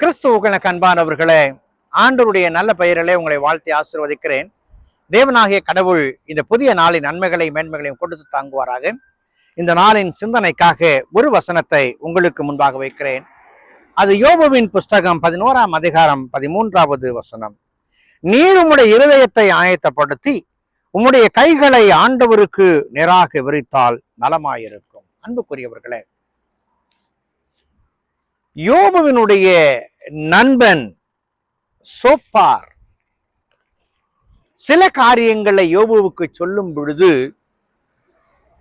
கிறிஸ்துவுக்கு அன்பானவர்களே ஆண்டவருடைய நல்ல பெயரிலே உங்களை வாழ்த்தி ஆசிர்வதிக்கிறேன். தேவனாகிய கடவுள் இந்த புதிய நாளின் நன்மைகளை மேன்மைகளையும் கொடுத்து தாங்குவாராக. இந்த நாளின் சிந்தனைக்காக ஒரு வசனத்தை உங்களுக்கு முன்பாக வைக்கிறேன். அது யோபுவின் புஸ்தகம் பதினோராம் அதிகாரம் பதிமூன்றாவது வசனம். நீர் உம்முடைய இருதயத்தை ஆயத்தப்படுத்தி உம்முடைய கைகளை ஆண்டவருக்கு நேராக விரித்தால் நலமாயிருக்கும். அன்புக்குரியவர்களே யோபுவினுடைய நண்பன் சோப்பார். சில காரியங்களை யோபுவுக்கு சொல்லும் பொழுது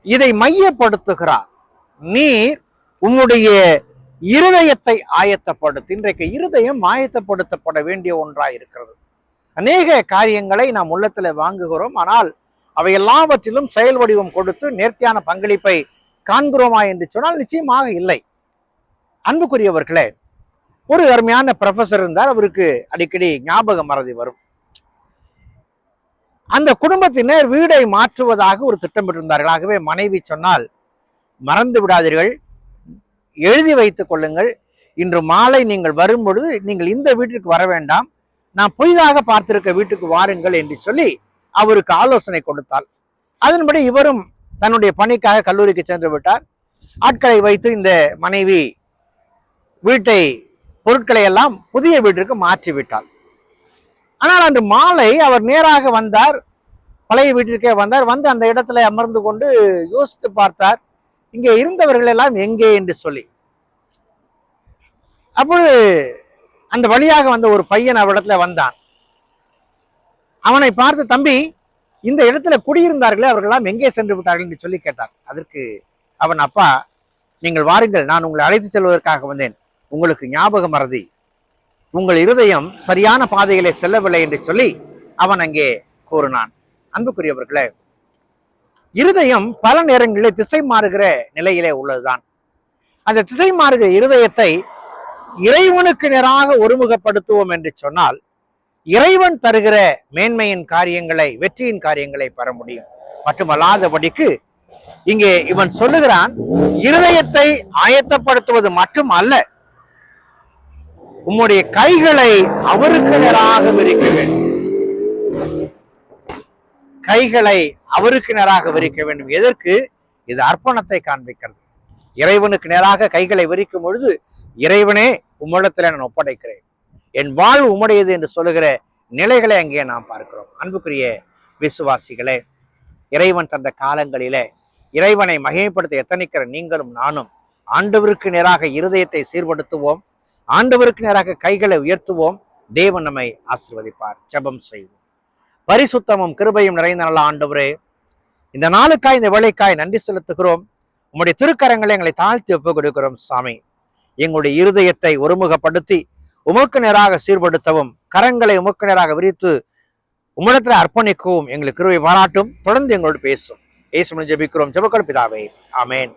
இதை மையப்படுத்துகிறார். நீர் உம்முடைய இருதயத்தை ஆயத்தப்படுத்தி இன்றைக்கு இருதயம் ஆயத்தப்படுத்தப்பட வேண்டிய ஒன்றாக இருக்கிறது. அநேக காரியங்களை நாம் உள்ளத்தில் வாங்குகிறோம் ஆனால் அவை எல்லாவற்றிலும் செயல் வடிவம் கொடுத்து நேர்த்தியான பங்களிப்பை காண்கிறோமா என்று சொன்னால் நிச்சயமாக இல்லை. அன்புக்குரியவர்களே ஒரு அருமையான ப்ரொஃபஸர் இருந்தால் அவருக்கு அடிக்கடி ஞாபக மறதி வரும். அந்த குடும்பத்தினர் வீடை மாற்றுவதாக ஒரு திட்டமிட்டிருந்தார்கள் ஆகவே மனைவி சொன்னால் மறந்து விடாதீர்கள். எழுதி வைத்துக் கொள்ளுங்கள். இன்று மாலை நீங்கள் வரும்பொழுது நீங்கள் இந்த வீட்டிற்கு வர வேண்டாம். நான் புதிதாக பார்த்திருக்க வீட்டுக்கு வாருங்கள் என்று சொல்லி அவருக்கு ஆலோசனை கொடுத்தாள். அதன்படி இவரும் தன்னுடைய பணிக்காக கல்லூரிக்கு சென்று விட்டார். ஆட்களை வைத்து இந்த மனைவி வீட்டை பொருட்களை எல்லாம் புதிய வீட்டிற்கு மாற்றிவிட்டார் ஆனால் அன்று மாலை அவர் நேராக வந்தார். பழைய வீட்டிற்கே வந்தார். வந்து அந்த இடத்துல அமர்ந்து கொண்டு யோசித்து பார்த்தார். இங்கே இருந்தவர்கள் எல்லாம் எங்கே என்று சொல்லி. அப்பொழுது அந்த வழியாக வந்த ஒரு பையன் அவரிடத்துல வந்தான். அவனை பார்த்து தம்பி இந்த இடத்துல குடியிருந்தார்களே அவர்களெல்லாம் எங்கே சென்று விட்டார்கள்? என்று சொல்லி கேட்டார் அதற்கு அவன் அப்பா நீங்கள் வாருங்கள். நான் உங்களை அழைத்து செல்வதற்காக வந்தேன். உங்களுக்கு ஞாபக மறதி உங்கள் இருதயம் சரியான பாதையிலே செல்லவில்லை என்று சொல்லி அவன் அங்கே கூறினான். அன்புக்குரியவர்களே இருதயம் பல நேரங்களில் திசை மாறுகிற நிலையிலே உள்ளதுதான். அந்த திசை மாறுகிற இருதயத்தை இறைவனுக்கு நேராக ஒருமுகப்படுத்துவோம் என்று சொன்னால் இறைவன் தருகிற மேன்மையின் காரியங்களை வெற்றியின் காரியங்களை பெற முடியும். மட்டுமல்லாதபடிக்கு இங்கே இவன் சொல்லுகிறான் இருதயத்தை ஆயத்தப்படுத்துவது மட்டும் அல்ல உம்முடைய கைகளை அவருக்கு நேராக விரிக்க வேண்டும். கைகளை அவருக்கு நேராக விரிக்க வேண்டும். எதற்கு? இது அர்ப்பணத்தை காண்பிக்கிறது. இறைவனுக்கு நேராக கைகளை விரிக்கும் பொழுது இறைவனே உம்மிடத்தில் நான் ஒப்படைக்கிறேன். என் வாழ்வு உம்முடையது என்று சொல்லுகிற நிலைகளை அங்கே நாம் பார்க்கிறோம். அன்புக்குரிய விசுவாசிகளே இறைவன் தந்த காலங்களிலே இறைவனை மகிமைப்படுத்த எத்தனைக்கிற நீங்களும் நானும் ஆண்டவருக்கு நேராக இருதயத்தை சீர்படுத்துவோம். ஆண்டவருக்கு நேராக கைகளை உயர்த்துவோம். தேவன் நம்மை ஆசிர்வதிப்பார். ஜெபம் செய்வோம். பரிசுத்தமும் கிருபையும் நிறைந்த நல்ல ஆண்டவரே இந்த நாளுக்காய் இந்த வேலைக்காய் நன்றி செலுத்துகிறோம். உம்முடைய திருக்கரங்களை எங்களை தாழ்த்தி ஒப்புக் கொடுக்கிறோம் சாமி. எங்களுடைய இருதயத்தை ஒருமுகப்படுத்தி உமக்கு நேராக சீர்படுத்தவும் கரங்களை உமக்கு நேராக விரித்து உம்மிடத்தில் அர்ப்பணிக்கவும் எங்களுக்கு கிருவை பாராட்டும். தொடர்ந்து எங்களோடு பேசும். ஏசுமணி ஜெபிக்கிறோம். ஜபக்கல் பிதாவே ஆமென்.